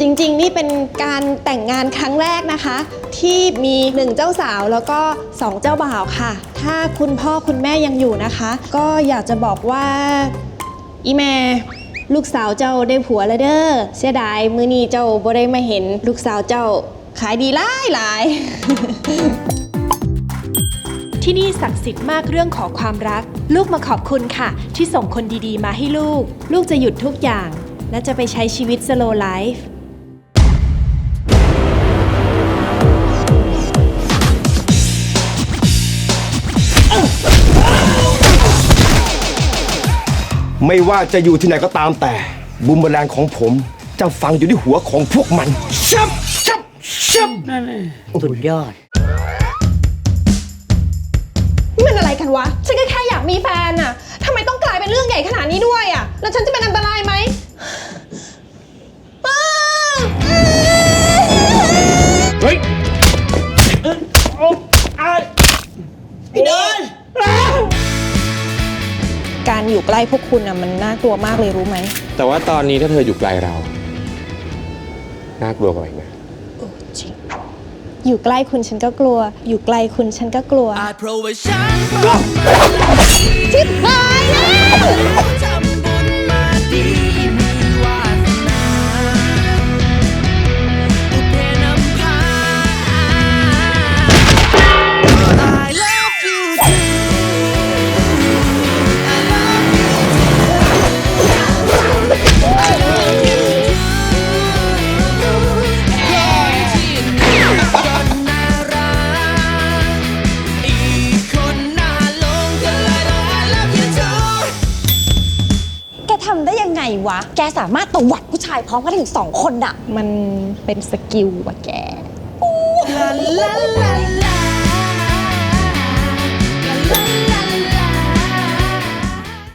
จริงๆ นี่เป็นการแต่งงานครั้งแรกนะคะ ที่มีหนึ่งเจ้าสาวแล้วก็สองเจ้าบ่าวค่ะ ถ้าคุณพ่อคุณแม่ยังอยู่นะคะ ก็อยากจะบอกว่าอีแม่ลูกสาวเจ้าได้ผัวแล้วเด้อเสียดายมือนี้เจ้าบ่ได้มาเห็น ลูกสาวเจ้าขายดีหลายหลาย ที่นี่ศักดิ์สิทธิ์มากเรื่องของความรัก ลูกมาขอบคุณค่ะ ที่ส่งคนดีๆ มาให้ลูก ลูกจะหยุดทุกอย่าง และจะไปใช้ชีวิต slow life ไม่ว่าจะอยู่ที่ไหนก็ตามแต่ บุมเบอแรงของผม จะฝังอยู่ที่หัวของพวกมันชับชับชับสุดยอด นี่มันอะไรกันวะ ฉันก็แค่อยากมีแฟนอะทำไมต้องกลายเป็นเรื่องใหญ่ขนาดนี้ด้วยอะแล้วฉันจะเป็นอันตรายไหมอ้าเฮ้ย อยู่ใกล้พวกคุณอะมันน่ากลัวมากเลยรู้ไหม แต่ว่าตอนนี้ถ้าเธออยู่ไกลเรา น่ากลัวกว่าอีกนะอยู่ใกล้คุณฉันก็กลัว อยู่ไกลคุณฉันก็กลัว อาจเพราะว่าฉัน ชิบหาย วะ แกสามารถตวัดผู้ชายพร้อมกันถึงสองคนอะมันเป็นสกิลว่ะแก La la la la